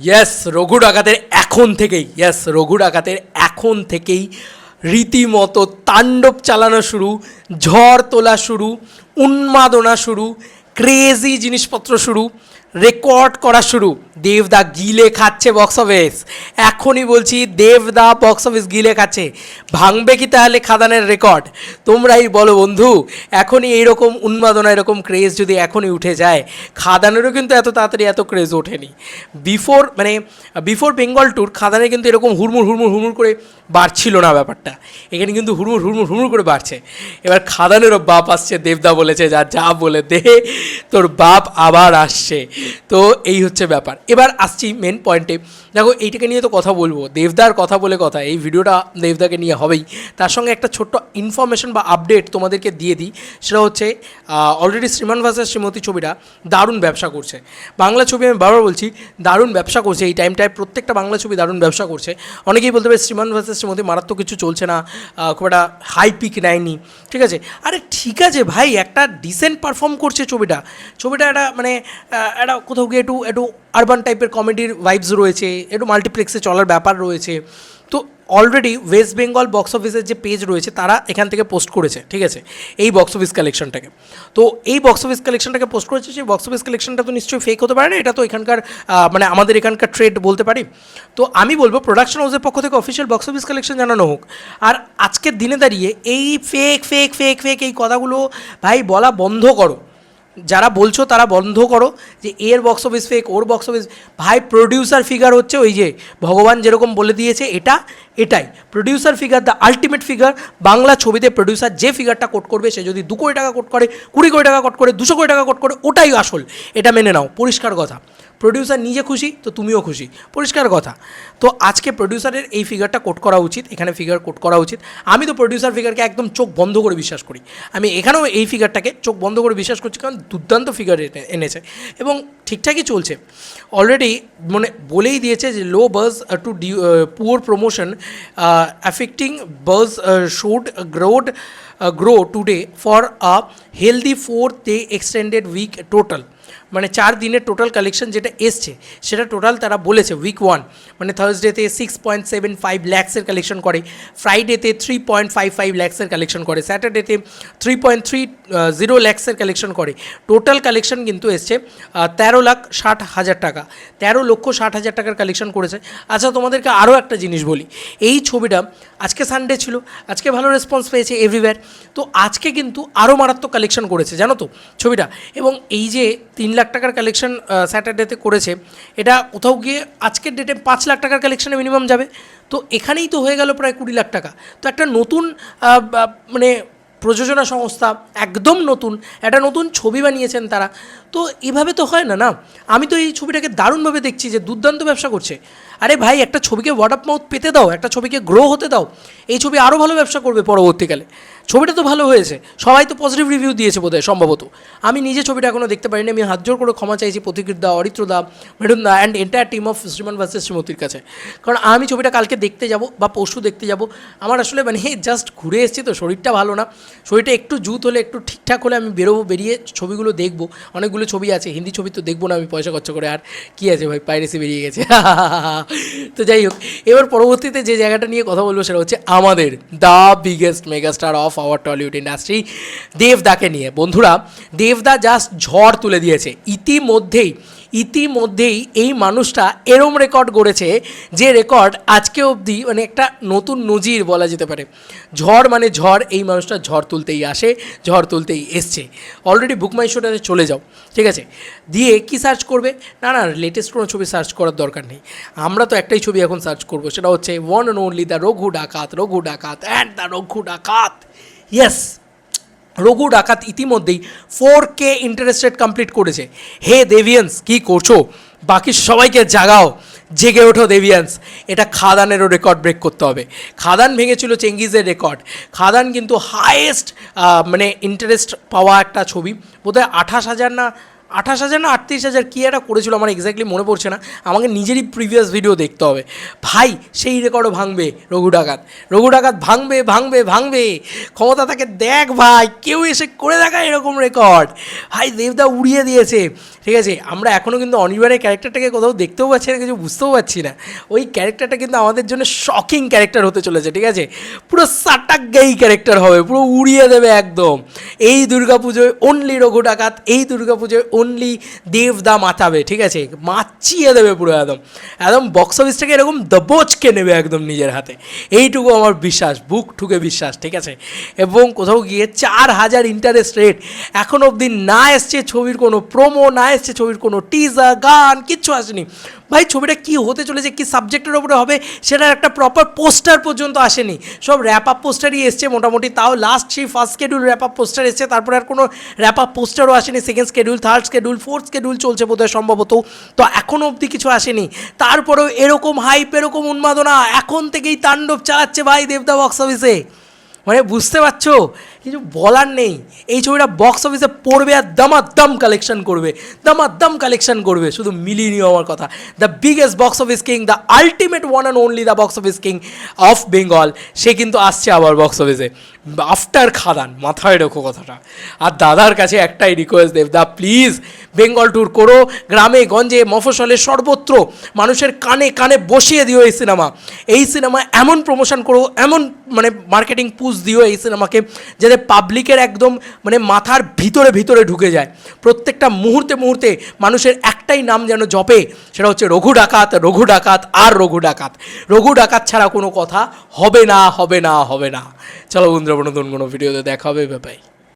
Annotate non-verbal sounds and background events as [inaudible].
Yes Raghu ডাকাতের এখন থেকেই ইয়েস রঘু ডাকাতের এখন থেকেই রীতিমতো তাণ্ডব চালানো শুরু, ঝড় তোলা শুরু, উন্মাদনা শুরু ক্রেজি জিনিসপত্র শুরু রেকর্ড করা শুরু। দেবদা গিলে খাচ্ছে বক্স অফিস এখনই বলছি, দেবদা বক্স অফিস গিলে খাচ্ছে। ভাঙবে কি তাহলে খাদানের রেকর্ড তোমরাই বলো বন্ধু, এখনই এইরকম উন্মাদনা, এরকম ক্রেজ যদি এখনই উঠে যায়, খাদানেরও কিন্তু এত তাড়াতাড়ি এত ক্রেজ ওঠেনি। বিফোর মানে বিফোর বেঙ্গল ট্যুর খাদানে কিন্তু এরকম হুড়মুড় হুড়মুড় হুড়মুড় করে বাড়ছিল না ব্যাপারটা। এখানে কিন্তু হুড়মুড় হুড়মুড় হুড়মুড় করে বাড়ছে। এবার খাদানেরও বাপ আসছে, দেবদা বলেছে, যা যা বলে দে। তোর বাপ আবার আসছে। তো এই হচ্ছে ব্যাপার। এবার আসছি মেন পয়েন্টে দেখো, এইটাকে নিয়ে তো কথা বলব। দেবদার কথা বলে কথা। এই ভিডিওটা দেবদাকে নিয়ে হবেই। তার সঙ্গে একটা ছোট্ট ইনফরমেশন বা আপডেট তোমাদেরকে দিয়ে দিই। সেটা হচ্ছে অলরেডি শ্রীমান ভাষার শ্রীমতী ছবিটা দারুণ ব্যবসা করছে। বাংলা ছবি আমি বারবার বলছি, দারুণ ব্যবসা করছে। এই টাইমটায় প্রত্যেকটা বাংলা ছবি দারুণ ব্যবসা করছে। অনেকেই বলতে পারে শ্রীমান ভাষার শ্রীমতী মারাত্মক কিছু চলছে না খুব একটা হাই পিক নেয়নি। ঠিক আছে? আরে ঠিক আছে ভাই, একটা ডিসেন্ট পারফর্ম করছে ছবিটা। ছবিটা। ছবিটা একটা মানে একটা কোথাও গিয়ে একটু একটু আরবান টাইপের কমেডির ভাইবস রয়েছে, একটু মাল্টিপ্লেক্সে চলার ব্যাপার রয়েছে। তো অলরেডি ওয়েস্ট বেঙ্গল বক্স অফিসের যে পেজ রয়েছে, তারা এখান থেকে পোস্ট করেছে, ঠিক আছে? এই বক্স অফিস কালেকশনটাকে তো এই বক্স অফিস কালেকশনটাকে পোস্ট করেছে, সেই বক্স অফিস কালেকশনটা তো নিশ্চয়ই ফেক হতে পারে না, এটা তো এখানকার মানে আমাদের এখানকার ট্রেড বলতে পারি। তো আমি বলব প্রোডাকশন হাউসের পক্ষ থেকে অফিসিয়াল বক্স অফিস কালেকশন জানানো হোক। আর আজকের দিনে দাঁড়িয়ে এই ফেক ফেক ফেক ফেক এই কথাগুলো ভাই বলা বন্ধ করো। যারা বলছো তারা বন্ধ করো যে এর বক্স অফিস ফেক ওর বক্স অফিস ভাই প্রডিউসার ফিগার হচ্ছে ওই যে ভগবান যেরকম বলে দিয়েছে এটা, এটাই। Producer figure the ultimate figure Bangla ছবিতে প্রডিউসার যে ফিগারটা কোট করবে, সে যদি দু কোটি টাকা কোট করে, কুড়ি কোটি টাকা কোট করে, দুশো কোটি টাকা কোট করে, ওটাই আসল। এটা মেনে নাও, পরিষ্কার কথা। প্রডিউসার নিজে খুশি, তো তুমিও খুশি। পরিষ্কার কথা। তো আজকে প্রডিউসারের এই ফিগারটা কোট করা উচিত, এখানে ফিগার কোট করা উচিত। আমি তো প্রডিউসার ফিগারকে একদম চোখ বন্ধ করে বিশ্বাস করি। আমি এখানেও এই ফিগারটাকে চোখ বন্ধ করে বিশ্বাস করছি, কারণ দুর্দান্ত ফিগার এনেছে। এবং ঠিকঠাকই চলছে। অলরেডি মানে বলেই দিয়েছে যে low buzz to due poor promotion affecting buzz should growed grow today for a healthy four day extended week total মানে চার দিনের টোটাল কালেকশন যেটা এসছে, সেটা টোটাল তারা বলেছে উইক ওয়ান মানে থার্সডেতে সিক্স পয়েন্ট সেভেন ফাইভ ল্যাক্সের কালেকশন করে ফ্রাইডেতে থ্রি পয়েন্ট ফাইভ ফাইভ ল্যাক্সের কালেকশন করে স্যাটারডেতে থ্রি পয়েন্ট থ্রি জিরো ল্যাক্সের কালেকশন করে। টোটাল কালেকশন কিন্তু এসছে তেরো লাখ ষাট হাজার টাকা। তেরো লক্ষ ষাট হাজার টাকার কালেকশন করেছে। আচ্ছা তোমাদেরকে আরও একটা জিনিস বলি। এই ছবিটা আজকে সানডে ছিল, আজকে ভালো রেসপন্স পেয়েছে এভরিওয়্যার তো আজকে কিন্তু আরও মারাত্মক কালেকশন করেছে, জানো তো ছবিটা। এবং এই যে তিন লাখ টাকার কালেকশন স্যাটারডেতে করেছে। এটা কোথাও গিয়ে আজকের ডেটে পাঁচ লাখ টাকার কালেকশনে মিনিমাম যাবে। তো এখানেই তো হয়ে গেল প্রায় কুড়ি লাখ টাকা। তো একটা নতুন মানে প্রযোজনা সংস্থা, একদম নতুন, একটা নতুন ছবি বানিয়েছেন তারা। তো এভাবে তো হয় না না? আমি তো এই ছবিটাকে দারুণভাবে দেখছি যে দুর্দান্ত ব্যবসা করছে। আরে ভাই, একটা ছবিকে ওয়ার্ড অফ মাউথ পেতে দাও, একটা ছবিকে গ্রো হতে দাও। এই ছবি আরও ভালো ব্যবসা করবে পরবর্তীকালে। ছবিটা তো ভালো হয়েছে। সবাই তো পজিটিভ রিভিউ দিয়েছে বোধহয়, সম্ভবত। আমি নিজে ছবিটা এখনও দেখতে পারিনি, আমি হাত জোর করে ক্ষমা চাইছি প্রতিকৃত দা, অরিত্র দা মেডুন দা and entire team of Shriman versus শ্রীমতির কাছে। কারণ আমি ছবিটা কালকে দেখতে যাব বা পরশু দেখতে যাব, আমার আসলে মানে [laughs] জাস্ট ঘুরে এসেছি তো, শরীরটা ভালো না। শরীরটা একটু জুত হলে, একটু ঠিকঠাক হলে আমি বেরোবো, বেরিয়ে ছবিগুলো দেখব। অনেকগুলো ছবি আছে, হিন্দি ছবি তো দেখব না আমি, পয়সা খরচ করে, আর কী আছে ভাই, পাইরেসি বেরিয়ে গেছে। [laughs] তো যাই হোক, এবার পরবর্তীতে যে জায়গাটা নিয়ে কথা বলব সেটা হচ্ছে আমাদের the biggest megastar of our Tollywood industry দেবদাকে নিয়ে। বন্ধুরা দেবদা জাস্ট ঝড় তুলে দিয়েছে। ইতিমধ্যেই ইতিমধ্যেই এই মানুষটা এরম রেকর্ড গড়েছে যে রেকর্ড আজকে অবধি মানে একটা নতুন নজির বলা যেতে পারে। ঝড় মানে ঝড়, এই মানুষটা ঝড় তুলতেই আসে, ঝড় তুলতেই এসছে। অলরেডি বুক মাই শোটাতে চলে যাও। ঠিক আছে? দিয়ে কি সার্চ করবে? না না লেটেস্ট কোনো ছবি সার্চ করার দরকার নেই। আমরা তো একটাই ছবি এখন সার্চ করব, সেটা হচ্ছে one and only the Raghu Dakat Raghu Dakat and the Raghu ডাকাত। ইয়েস রঘু ডাকাত ইতিমধ্যেই four K interest rate complete করেছে। হে দেভিয়ান্স কি করছ? বাকি সবাইকে জাগাও। জেগে ওঠো দেভিয়ান্স এটা খাদানেরও রেকর্ড ব্রেক করতে হবে। খাদান ভেঙেছিল চেঙ্গিজের রেকর্ড খাদান কিন্তু হায়েস্ট মানে ইন্টারেস্ট পাওয়া একটা ছবি। বোধহয় আঠাশ হাজার না আঠাশ হাজার না আটত্রিশ হাজার কী একটা করেছিল আমার এক্স্যাক্টলি মনে পড়ছে না। আমাকে নিজেরই প্রিভিয়াস ভিডিও দেখতে হবে। ভাই, সেই রেকর্ডও ভাঙবে, রঘু ডাকাত। রঘু ডাকাত ভাঙবে ভাঙবে ভাঙবে। ক্ষমতা তাকে দেখ ভাই, কেউ এসে করে দেখায় এরকম রেকর্ড ভাই, দেবদা উড়িয়ে দিয়েছে। ঠিক আছে, আমরা এখনও কিন্তু অনির্বাণের ক্যারেক্টারটাকে কোথাও দেখতেও পাচ্ছি না, কিছু বুঝতেও পারছি না। ওই ক্যারেক্টারটা কিন্তু আমাদের জন্য শকিং ক্যারেক্টার হতে চলেছে, ঠিক আছে? পুরো সাটাক গেই ক্যারেক্টার হবে, পুরো উড়িয়ে দেবে একদম। এই দুর্গাপুজোয় অনলি রঘু ডাকাত, এই দুর্গাপুজোয় অনলি দেবদা মাতাবে ঠিক আছে? মাচিয়ে দেবে পুরো একদম। একদম বক্স অফিসটাকে এরকম দবোচকে নেবে একদম নিজের হাতে। এইটুকু আমার বিশ্বাস, বুক ঠুকে বিশ্বাস, ঠিক আছে? এবং কোথাও গিয়ে চার হাজার ইন্টারেস্ট রেট এখন অবধি না এসছে ছবির কোনো প্রোমো না এসছে ছবির কোনো টিজার গান, কিচ্ছু আসেনি। ভাই, ছবিটা কি হতে চলেছে, কি সাবজেক্টের ওপরে হবে সেটার একটা প্রপার পোস্টার পর্যন্ত আসেনি। সব র্যাপ আপ পোস্টারই এসছে মোটামুটি, তাও লাস্ট সেই first schedule wrap up poster এসছে, তারপরে আর কোনো র্যাপ আপ পোস্টারও আসেনি second schedule third schedule fourth schedule চলছে বোধহয় সম্ভবত, তো এখনও অবধি কিছু আসেনি। তারপরেও এরকম হাইপ এরকম উন্মাদনা, এখন থেকেই তাণ্ডব চালাচ্ছে ভাই দেবদা বক্স অফিসে মানে বুঝতে পারছ? কিছু বলার নেই। এই ছবিটা বক্স অফিসে পড়বে আর দামাদ্দাম কালেকশন করবে। দামাদ্দাম কালেকশন করবে, শুধু মিলিয়ে নিও আমার কথা। The biggest box office king the ultimate one and only the box office king of Bengal সে কিন্তু আসছে আবার বক্স অফিসে আফটার খাদান, মাথায় রেখো কথাটা। আর দাদার কাছে একটাই রিকোয়েস্ট দেব দা প্লিজ বেঙ্গল ট্যুর করো। গ্রামে, গঞ্জে মফসলে সর্বত্র মানুষের কানে কানে বসিয়ে দিও এই সিনেমা এই সিনেমা এমন প্রমোশন করো, এমন মানে মার্কেটিং পুশ দিও এই সিনেমাকে যাতে পাবলিকের একদম মানে মাথার ভিতরে ভিতরে ঢুকে যায়। প্রত্যেকটা মুহূর্তে মুহূর্তে মানুষের একটাই নাম যেন জপে, সেটা হচ্ছে রঘু ডাকাত রঘু ডাকাত আর রঘু ডাকাত। রঘু ডাকাত ছাড়া কোনো কথা হবে না হবে না হবে না। চলো বন্ধুরা, নতুন কোনো ভিডিওতে দেখা হবে ব্যাপাই